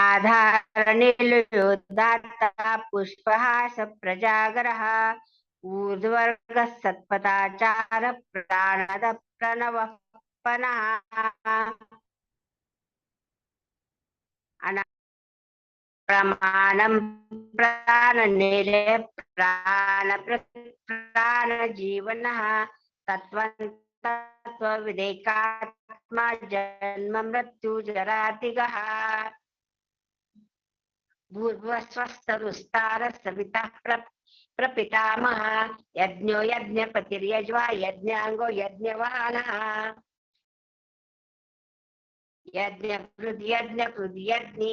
आधारनिलयोदात्ता पुष्पहास प्रजागरः ऊर्ध्वर्गः सत्पदाचार प्राणद प्रणवः पनः प्रमाणं प्राणनिलय प्राण प्राणजीवनः तत्त्वविदेकात्मा जन्म मृत्यु जरातिगः भूर्भुवस्वस्तरुस्तार सविता प्र यज्ञो यज्ञपतिर्यज्वा, यज्ञाङ्गो यज्ञवाहनः यज्ञकृद् यज्ञि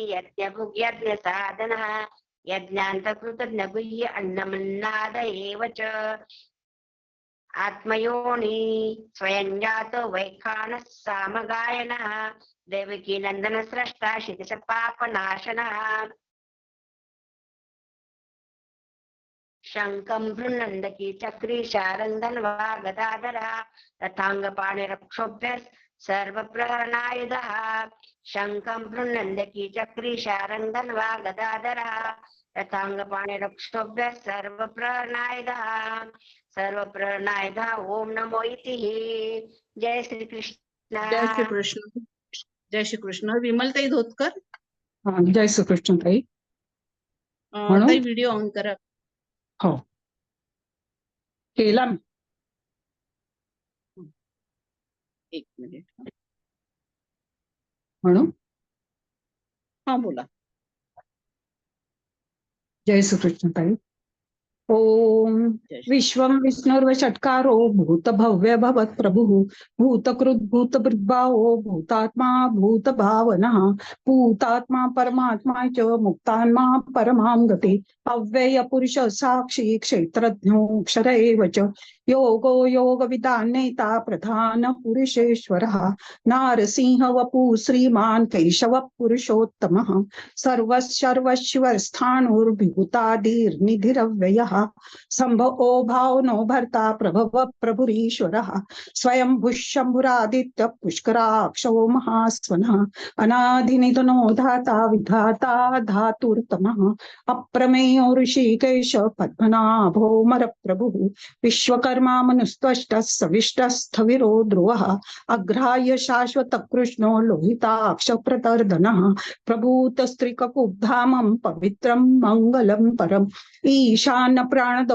अन्नमन्नाद एव च। आत्मयोनि स्वयं जातो वैखानः सामगायनः। देवकी नंदन स्रष्टा शितिश पापनाशनः शङ्खं भृन्नन्दकी चक्री शारन्दन्वा गदाधरः तथाङ्गपाणिरक्षोभ्यः सर्वप्रहरणायुधः। शङ्खं भृन्नन्दकी चक्री शारन्दन्वा गदाधरः रथाङ्गपाणिरक्षोभ्यः सर्वप्रहरणायुधः सर्वप्रहरणायुधः ॐ नमो इति। जय श्रीकृष्ण। जय श्री कृष्ण जय श्री कृष्ण विमलताई धोतकर? हा, जय श्रीकृष्ण ताई? ताई व्हिडिओ ऑन करा. हो. केला? एक मिनिट. म्हणून हा बोला. जय श्रीकृष्ण ताई. ओम विश्व विष्णुर्व षट्कारो भूत भव्य भवत प्रभु. भूतकृत भूत भूतभृद्भावो भूतात्मा भूत भावना भूतात्मा परमात्मा च मुक्तात्मा परमा गति. अव्यय पुरुष साक्षी क्षेत्रज्ञो क्षर एवं च योगो योगविदान्नेता प्रधान पुरुषेश्वरः नारसिंह वपु श्रीमान् केशव पुरुषोत्तमः सर्वशर्वशिवस्थाणुर्विभूतादिर्निधिरव्ययः सम्भवो भावनो भर्ता प्रभव प्रभुरीश्वरः स्वयं शम्भुरादित्य पुष्कराक्षो महास्वनः। अनाधिनिधनो धाता विधाता धातुर्तमः अप्रमेयो ऋषिकेश पद्मनाभो मरप्रभुः। विश्वकर्मा मनुस्त्वष्टः सविष्टस्थविरो ध्रुवः अग्राह्य शाश्वत प्रतर्दन प्रभूत स्त्रीक प्रभूतस्त्रिककुब्धामं पवित्र मङ्गलं परम ईशान प्राणद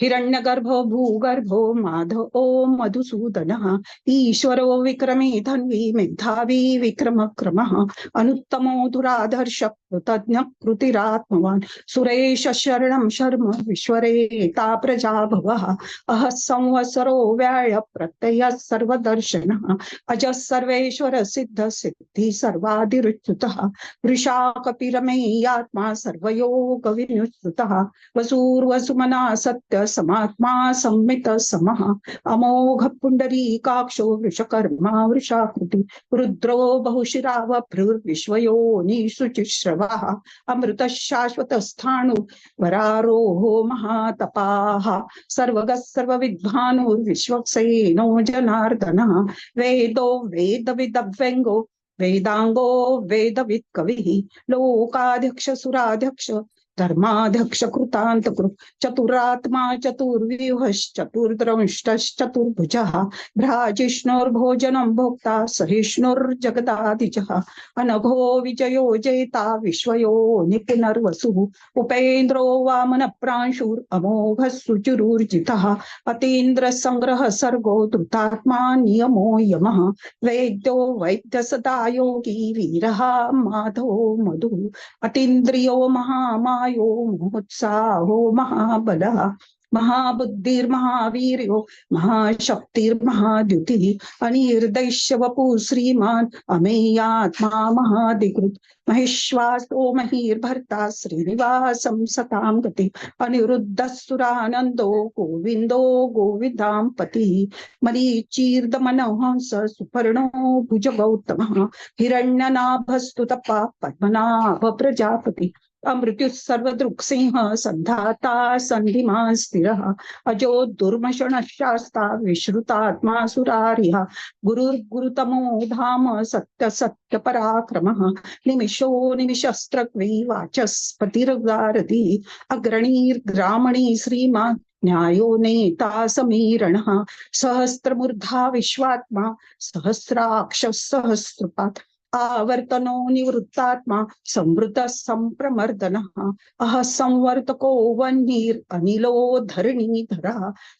हिरण्यगर्भो, भूगर्भो माधवो मधुसूदनः, ईश्वरो विक्रमे धन्वी, मेधावी विक्रम क्रमः अनुत्तमो दुराधर्ष कृतज्ञ कृतिरात्मवान् सुरेश शरणं शर्म विश्वरेता प्रजा भवः अह संवत्सरो व्याय प्रत्ययः सर्वदर्शनः, अजः सर्वेश्वर सिद्ध सिद्धि सर्वादिरुच्युतः वृषा कपिरमेयात्मा सर्वयोग विनुश्रुतः वसूर्वसुमना सत्य समात्मा संमित समः। अमोघ पुण्डरीकाक्षो वृषकर्मा वृषाकृति। रुद्रो बहुशिरावभृर्विश्वयोनिशुचिश्रवः अमृत शाश्वत स्थाणु वरारोहो महातपाः। सर्वगः सर्वविद्वानुर्विश्वक्सेनो जनार्दनः। वेदो वेदविदव्यङ्गो, वेदाङ्गो वेदवित् कविः लोकाध्यक्ष सुराध्यक्ष धर्माध्यक्ष कृतांत चतुरात्मा चतुर्व्यूहश्चतुर्द्रंष्टश्चतुर्भुजः भ्राजिष्णुर्भोजनं भोक्ता सहिष्णुर्जगदादिजः, अनघो विजयो जेता, विश्वयो निपुनर्वसुः उपेन्द्रो वामन प्रांशुरमोघः सुचिरूर्जितः अतीन्द्र संग्रह सर्गो धृतात्मा नियमो यमः, वेद्यो वैद्य सदा योगी वीरः माधवो मधुः, अतीन्द्रियो महामायो मोत्साहो महाबलः। महाबुद्धिर्महावीर्यो, महाशक्तिर्महाद्युतिः अनिर्दैश्य वपु श्रीमान् अमेयात्मा महाधिकृत् महेश्वासो महिर्भर्ता श्रीनिवासं सतां गति। अनिरुद्धः सुरानन्दो गोविन्दो गोविदां पतिः। मरीचीर्दमनोहंस सुपर्णो भुज गौतमः हिरण्यनाभस्तु तपा पद्मनाभ प्रजापति अमृत्युः सर्वदृक्सिंह सन्धाता सन्धिमान् स्थिरः। अजो दुर्मशनः शास्ता विश्रुतात्मा सुरारिः गुरुर्गुरुतमो धाम सत्य सत्य पराक्रमः निमिषो निमिषस्त्रग्वी वाचस्पतिर्गारதி अग्रणीर्ग्रामणी श्रीमान् न्यायो नेता समीरण। सहस्रमूर्धा विश्वात्मा। सहस्राक्ष सहस्रपात् आवर्तनो निवृत्तात्मा संवृत संप्रमर्दनः। अह संवर्तको वह्निर् अनिलो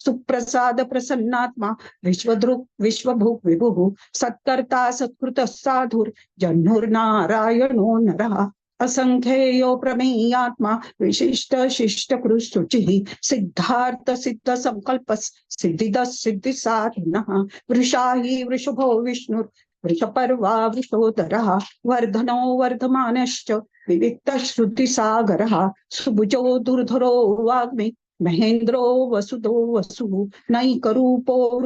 सुप्रसाद प्रसन्नात्मा विश्वदृक् विश्वभुक् विभुः। सत्कर्ता सत्कृतः साधुर्जह्नुर्नारायणो नरः। असंख्येयो प्रमेयात्मा विशिष्ट शिष्ट शुचिः सिद्धार्थ सिद्ध संकल्प सिद्धिद सिद्धि साधनः वृषा हि वृषभो विष्णुर् वृषपर्वा वृषोदरः वर्धनो वर्धमानश्च विविक्तश्रुतिसागरः, सुभुजो दुर्धरो वाग्मि, महेन्द्रो वसुदो वसुः, नैकरूपो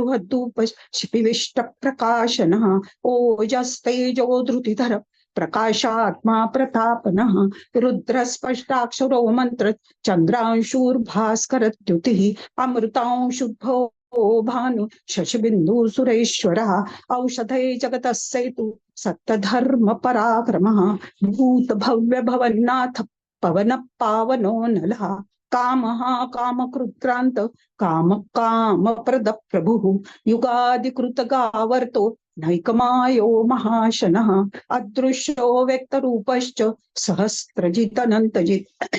शिपिविष्टप्रकाशनः ओजस्तेजो धृतिधर, प्रकाशात्मा प्रतापनः, रुद्रस्पष्टाक्षरो मन्त्र, चन्द्रांशुर्भास्करद्युतिः, अमृतांशुद्भो भानु शशिबिन्दु सुरेश्वरः औषधे पराक्रमः भूत भव्य भवन्नाथ पवन पावनो नलः, कामः कामकृत्रान्त, काम कामप्रद प्रभुः युगादिकृत गावर्तो नैकमायो महाशनः, अदृश्यो व्यक्तरूपश्च सहस्रजितनन्तजित्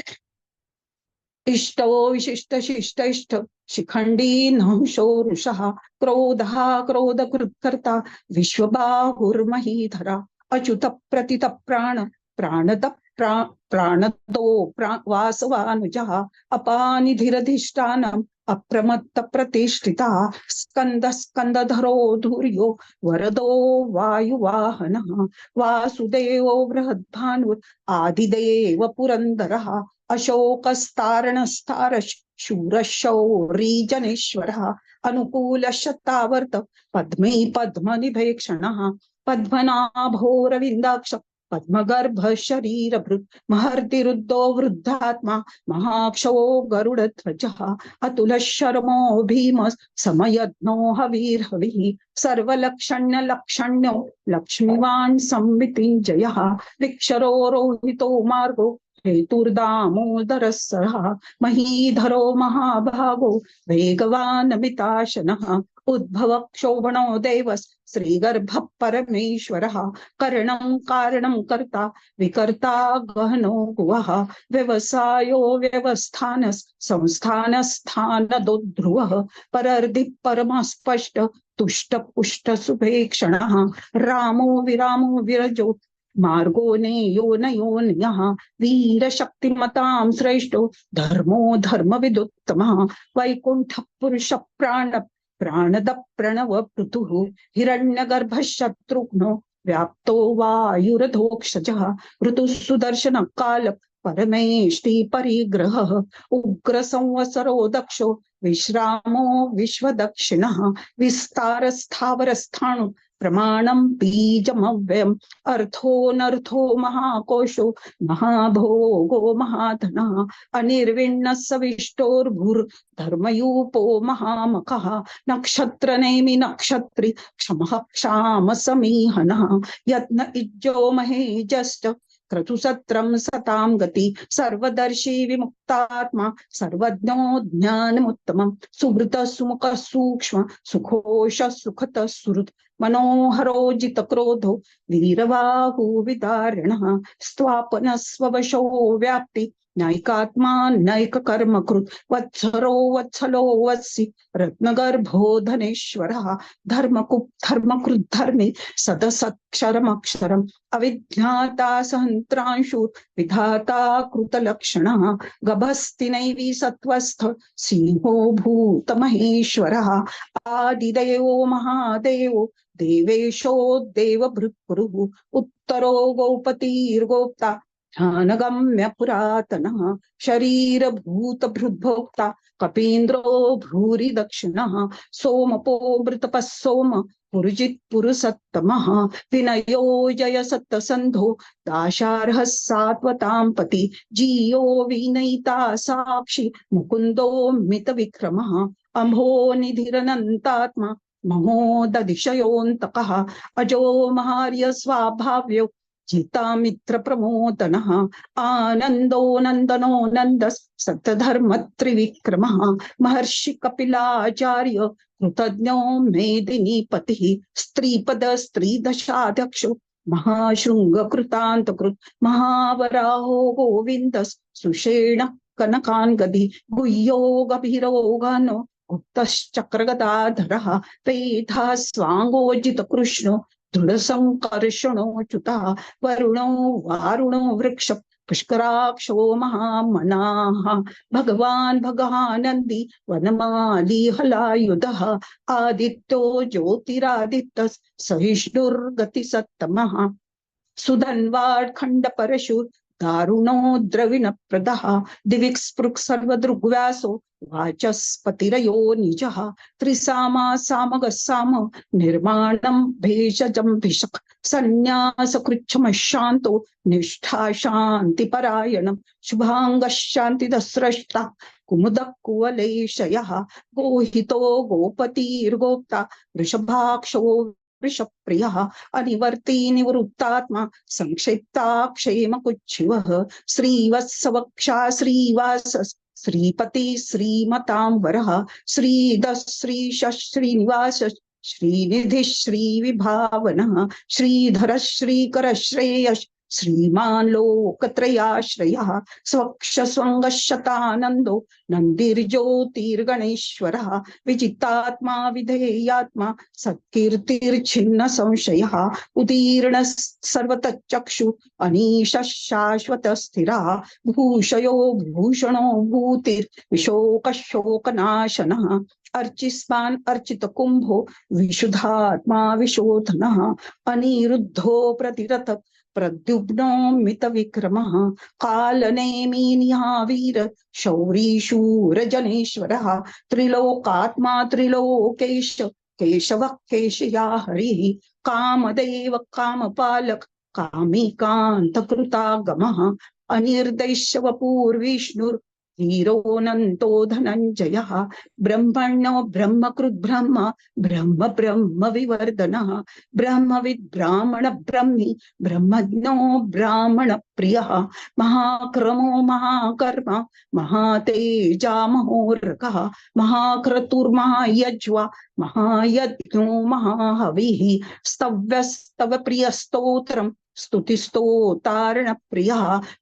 इष्टो विशिष्ट शिष्ट शिखंडी नहुषो रुषः क्रोधः कृत्कर्ता विश्वबाहुर्महीधरा अच्युत प्रतित प्राण प्राणत प्रा प्राणदो प्रा वासवानुजः अपानिधिरधिष्ठानम् अप्रमत्त प्रतिष्ठिता स्कंद स्कंदधरो धुर्यो वरदो वायुवाहनः वासुदेवो बृहद्भानुर् आदिदेव पुरन्दरः अशोकस्तारणस्तार शूरशौरीजनेश्वरः अनुकूलशतावर्त पद्मे पद्मनिभेक्षणः, पद्मनाभोरविन्दाक्ष पद्मगर्भ शरीरभृत् महर्तिरुद्धो वृद्धात्मा, महाक्षो गरुडध्वजः अतुलः शर्मो भीम, समयज्ञो हवीर्हविः सर्वलक्षण्य लक्षण्यो लक्ष्मीवान् संवितिञ्जयः विक्षरो रोहितो मार्गो हेतुर्दामोदरः महीधरो महाभागो, वेगवानमिताशनः उद्भव क्षोभणो देवस् श्रीगर्भ परमेश्वरः करणं कारणं कर्ता, विकर्ता गहनो गुवः व्यवसायो व्यवस्थानस् संस्थानस्थानदो ध्रुवः परर्धि परमस्पष्ट तुष्ट पुष्ट सुभेक्षणः रामो विरामो विरजो मार्गो नेयो नयोन्यः वीरशक्तिमतां श्रेष्ठो, धर्मो धर्मविदुत्तमः। वैकुण्ठ पुरुष प्राण प्राणद प्रणव पृथुः हिरण्यगर्भः शत्रुघ्नो व्याप्तो वायुरधोक्षजः। ऋतुः सुदर्शन काल परमेष्टि परिग्रहः। उग्र संवत्सरो दक्षो, विश्रामो विश्वदक्षिणः। विस्तारस्थावरस्थाणु प्रमाणं बीजमव्ययम्। अर्थोऽनर्थो महाकोशो महाभोगो महाधनः अनिर्विण्णः सविष्टोर्भुर्धर्मयूपो महामखः, नक्षत्रनेमि नक्षत्रि, क्षमः क्षाम समीहनः यत्न इज्जो महेजश्च, क्रतुसत्रं सतां गति, सर्वदर्शी विमुक्तात्मा, सर्वज्ञो ज्ञानमुत्तमं सुहृत सुमुख सूक्ष्म सुखोष सुखत सुहृत् मनोहरो जित क्रोधो जितक्रोधो वीरवाहु स्वापन स्थापनस्ववशो व्याप्ति। नैकात्मा नैक कर्म कृत वत्सरो वत्सलो वत्सि रत्नगर्भो धनेश्वरः धर्मकुप् धर्मकृत् धर्मे सदसक्षरमक्षरम् अविज्ञाता सहन्त्रांशु विधाता गभस्ति गभस्तिनैवी सत्त्वस्थ सिंहो भूत महेश्वरः आदिदेवो महादेवो देवेशो देवभृत्कुरुः उत्तरो गोपतिर्गोप्ता ध्यानगम्य पुरातनः शरीरभूतभृद्भोक्ता, कपीन्द्रो भूरि दक्षिणः सोमपो मृतपः सोम, पुरुजित् पुरुसत्तमः विनयो जय सत्तसन्धो दाशार्हः सात्वतां पति, जीयो विनयिता साक्षि, मुकुन्दो मितविक्रमः, अम्भो निधिरनन्तात्मा महोदधिशयोऽन्तकः अजो महार्य स्वाभाव्यो चितामित्रप्रमोदनः आनन्दो नन्दनो नन्द महर्षि कपिलाचार्य कृतज्ञो मेदिनीपतिः स्त्रीपद स्त्रीदशाध्यक्षो महाशृङ्गकृतान्तकृत् महावराहो गोविन्द सुषेण कनकान्गधि गुह्यो गभीरो घनो गुप्तश्चक्रगदाधरः पेधा स्वाङ्गोजितकृष्णो दृढसङ्कर्षणो च्युतः, वरुणो वारुणो वृक्ष, पुष्कराक्षो महामनाः। भगवान् भगानन्दी वनमाली हलायुधः, आदित्यो ज्योतिरादित्य सहिष्णुर्गतिसत्तमः। सुधन्वाड् खण्डपरशु दारुणो द्रविणप्रदः, दिविक्स्पृक् सर्वदृग्व्यासो, वाचस्पतिरयो निजः, त्रिसामा सामगः साम निर्माणं भेषजं भिषक्, सन्न्यासकृच्छमशान्तो, निष्ठा शान्तिपरायणं, शुभाङ्गः शान्तिदस्रष्टा, कुमुदः कुवलेशयः, गोहितो गोपतिर्गोप्ता, वृषभाक्षो वृषप्रियः अनिवर्ती निवृत्तात्मा संक्षिप्ता क्षेमकुच्छिवः श्रीवत्सवक्षा श्रीवास श्रीपति श्रीमतां वरः श्रीद श्रीश श्रीनिवास श्रीनिधि श्रीविभावनः श्रीधर श्रीकर श्रेयस् श्रीमान् लोकत्रयाश्रयः स्वक्षस्वङ्गशतानन्दो नन्दिर्ज्योतिर्गणेश्वरः विजितात्मा विधेयात्मा सत्कीर्तिर्छिन्न संशयः उदीर्ण सर्वतच्चक्षु अनीश शाश्वत स्थिरः भूषयो भूषणो भूतिर्विशोकशोकनाशनः अर्चिस्मान् अर्चित कुम्भो विशुद्धात्मा विशोधनः, अनिरुद्धो प्रतिरथ प्रद्युम्नोमित विक्रमः कालनेमी वीर शौरी शूरजनेश्वरः त्रिलोकात्मा त्रिलोकेश केशव केशया हरिः कामदेव कामपालक कामिकान्तकृतागमः अनिर्देश्य वपूर्विष्णुर् धीरोऽनन्तो धनञ्जयः ब्रह्मण्यो ब्रह्मकृद्ब्रह्म ब्रह्म ब्रह्म विवर्धनः ब्रह्मविद् ब्राह्मण ब्रह्मी ब्रह्मज्ञो ब्राह्मण प्रियः महाक्रमो महाकर्म महातेजा महोर्कः महाक्रतुर्महायज्वा, महायज्ञो महाहविः स्तव्यस्तव प्रियस्तोत्रम्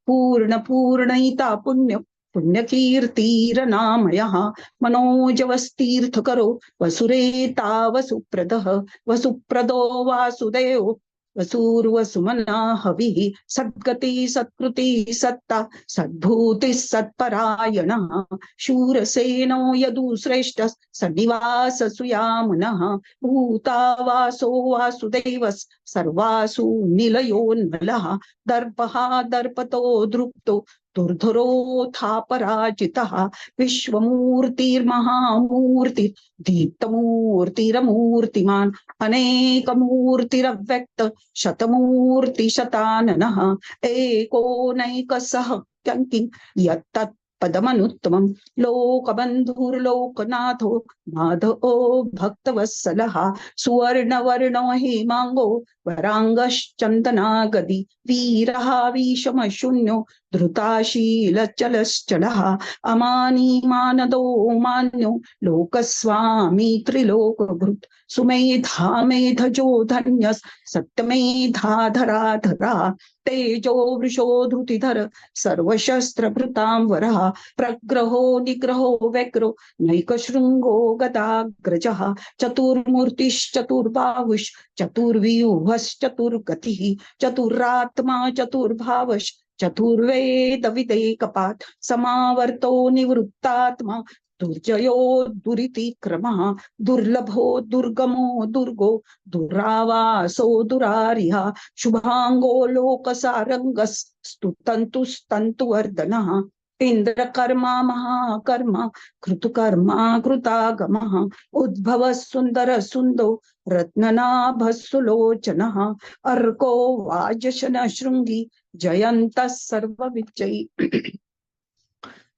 पूर्ण पूर्णयिता पुण्य पुण्यकीर्तिरनामयः मनोजवस्तीर्थकरो वसुरेता वसुप्रदः वसुप्रदो वासुदेव वसूर्वसुमना हविः सद्गति सत्कृति सत्ता सद्भूतिः सत्परायणः शूरसेनो यदु श्रेष्ठ सन्निवास सुयामुनः भूतावासो वासुदेवस् सर्वासु निलयोन्मलः दर्पः दर्पतो दृप्तो दुर्धरोऽथापराजितः विश्वमूर्तिर्महामूर्ति, दीप्तमूर्तिरमूर्तिमान्, अनेकमूर्तिरव्यक्त, शतमूर्तिशताननः एकोनैकसः किं यत्तत् पदमनुत्तमं लोकबन्धुर्लोकनाथो, माधवो भक्तवत्सलः सुवर्णवर्णो हेमाङ्गो वराङ्गश्चन्दनागदि वीरः विषमशून्यो धृताशीलचलश्चलः। अमानी मानदो मान्यो। लोकस्वामी त्रिलोकभृत्। सुमेधा मेधजो धन्यस्। सत्यमेधाधराधरा तेजो वृषो धृतिधर। सर्वशस्त्रभृतां वरः। प्रग्रहो निग्रहो व्यग्रो। नैकशृङ्गो गदाग्रजः। चतुर्मूर्तिश्चतुर्बाहुश् चतुर्व्यूहश्चतुर्गतिः चतुरात्मा चतुर्भावश् चतुर्वेद विदेकपात समावर्तो निवृत्तात्मा दुर्जयो दुरितिक्रमः दुर्लभो दुर्गमो दुर्गो दुरावासो दुरारिहा शुभांगो लोकसारंगस्तुतन्तुस्तन्तुवर्धनः इन्द्रकर्मा महाकर्मा कृतकर्मा कृतागम उद्भव सुंदर सुन्दो रत्ननाभ सुलोचन अर्को वाजशन शृङ्गी जयन्तः सर्वविजयी।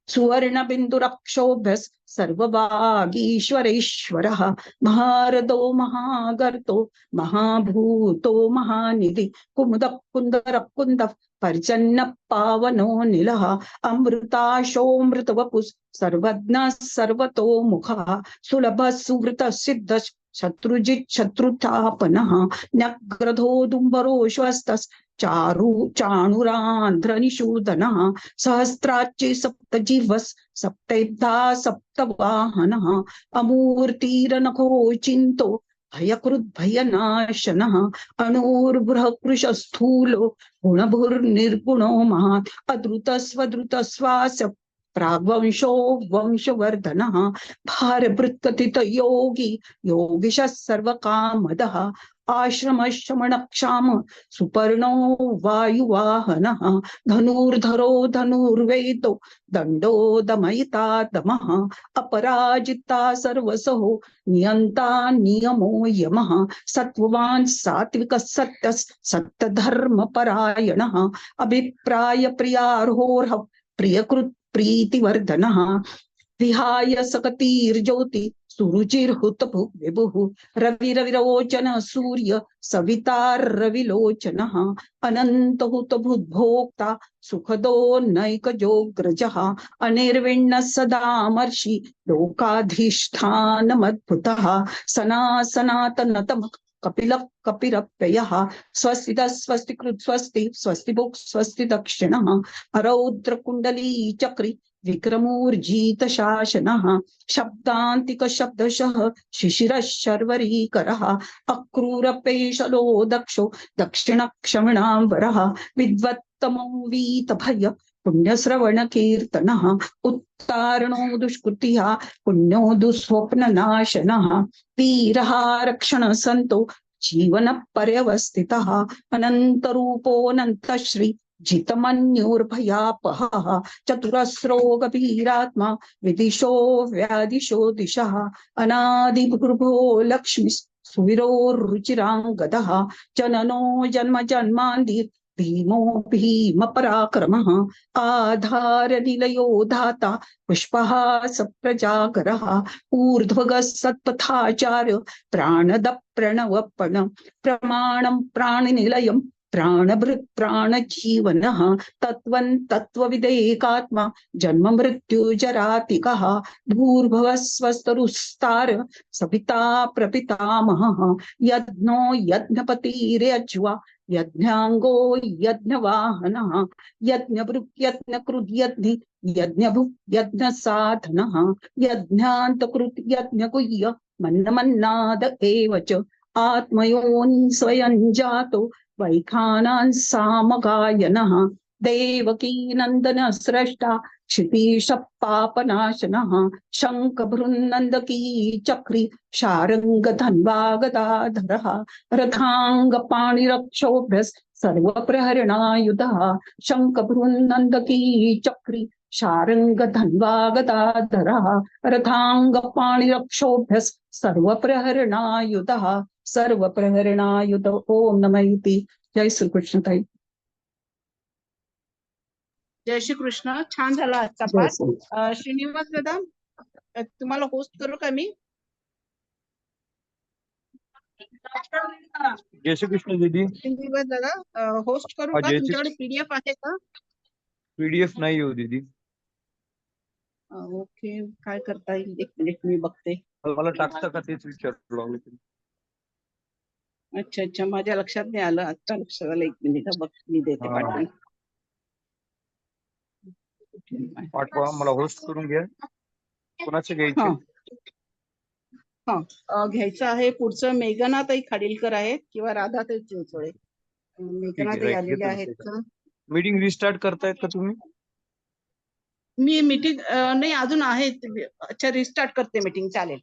सुवर्णबिन्दुरक्षोभ्यः सर्वभागीश्वरेश्वरः। महारथो, महागर्तो, महाभूतो, महानिधि, कुमुदः, कुन्दरः, कुन्दः पर्जन्य पावनो, निलः अमृताशोऽमृतवपुः सर्वज्ञः, सर्वतो मुखः, सुलभः सुहृतः सिद्धः शत्रुजित् शत्रुतापनः न्यग्रधो श्वस्तः चारु चाणुरान्ध्रनिषूदनः सहस्राच्चे सप्तजिह्वः सप्तैब्धा सप्तवाहनः अमूर्तिरनखो चिन्तो भयकृद्भयनाशनः अणोर्बृहकृशस्थूलो गुणभुर्निर्गुणो महात् अद्रुतस्वद्रुतश्वास प्राग्वंशो वंशवर्धनः भारभृत्कथित योगी योगिशः सर्वकामदः आश्रमशमणक्षाम सुपर्णो वायुवाहनः धनुर्धरो धनुर्वेदो दण्डो दमयिता दमः अपराजिता सर्वसहो नियन्ता नियमो यमः सत्त्ववान् सात्विकः सत्यः सत्यधर्मपरायणः अभिप्राय प्रियार्होर्ह प्रियकृत् प्रीतिवर्धनः। विहाय सकतीर्ज्योति सुरुचिर्हुतभु विभुः। रविरविरोचन सूर्य सवितारविलोचनः अनन्तहुतभुद्भोक्ता सुखदो नैकजोग्रजः अनिर्विण्णः सदामर्षि लोकाधिष्ठानमद्भुतः। सना सनातनतमः कपिलः कपिरप्ययः स्वस्ति स्वस्ति स्वस्ति भुक् स्वस्ति दक्षिणः। अरौद्रकुण्डली चक्रि विक्रमूर्जित शासनः शब्दान्तिक शब्दशः शिशिरः शर्वरीकरः अक्रूरपेशलो दक्षो दक्षिणक्षमणाम्बरः विद्वत्तमो वीतभय पुण्यश्रवण कीर्तनः उत्तारणो दुष्कृतिः पुण्यो दुःस्वप्ननाशनः वीरः रक्षण सन्तो जीवन पर्यवस्थितः अनन्तरूपोऽनन्तश्री जितमन्योर्भयापहः चतुरस्रोगभीरात्मा विदिशो व्यादिशो दिशः अनादिभूर्भो लक्ष्मी सुविरोरुचिराङ्गदः जननो जन्म जन्मान्ति भीमो आधार निलयो धाता पुष्पः सत्पथाचार्य प्राणद प्रणवपण प्रमाणं प्राणिनिलयं प्राणभृत् प्राणजीवनः तत्त्वं तत्त्वविदेकात्मा जन्म मृत्युजरातिकः भूर्भुवः स्वस्तरुस्तार सविता प्रपितामहः यज्ञो यज्ञपतिरेज्वा यज्ञाङ्गो यज्ञवाहनः यज्ञभृक् यज्ञकृद्यज्ञि यज्ञभुक् यज्ञसाधनः यज्ञान्तकृत् यज्ञकुह्य मन्नमन्नाद एव च आत्मयोनि स्वयं जातो वैखानान् सामगायनः, देवकी नन्दन स्रष्टा, क्षितीश पापनाशनः शङ्खभृन्नन्दकी चक्री शारङ्ग धन्वागदाधरः रथाङ्गपाणिरक्षोभ्यः सर्वप्रहरणायुधः शङ्खभृन्नन्दकी चक्री शारङ्ग धन्वागदाधरः रथाङ्गपाणिरक्षोभ्यः सर्वप्रहरणायुधः सर्वप्रहरणायुध ओम नम इति। जय श्री कृष्ण ताई। जय श्री कृष्ण छान झाला आजचा जय पाठ. श्री- श्रीनिवास दादा अं, तुम्हाला होस्ट करू का मी? जय श्री कृष्ण दीदी। श्रीनिवास दादा होस्ट करू का? तुमच्याकडे पीडीएफ आहे का? पीडीएफ नाही हो दीदी. ओके. काय करता येईल? एक मिनिट मी बघते. मला टाकता का तेच विचारलं. अच्छा अच्छा. माझ्या लक्षात नाही आलं. आता लक्षात आलं. एक मिनिट. हा, बघ. मी देते हा. पाठवून. पाठवा. मला होस्ट करून घ्या. कोणाचे हा घ्यायचे? हा. अं, घ्यायचं आहे पुढचं मेघनाताई खाडीलकर आहेत किंवा राधाताई चिंचोळे. अं, मेघनाताई right, आलेल्या घेतो आहेत का? मीटिंग रिस्टार्ट करतायत का तुम्ही? मी मीटिंग नाही अजून आहे अच्छा रिस्टार्ट करते मीटिंग चालेल.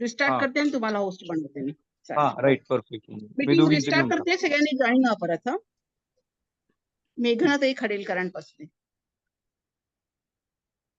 रिस्टार्ट. करते आणि तुम्हाला होस्ट बनवते मी. हा राईट परफेक्ट मी मीटिंग दोघींचे रिस्टार्ट करते सगळ्यांनी जॉईन व्हा परत हा. मेघनाताई खडेलकरांपासून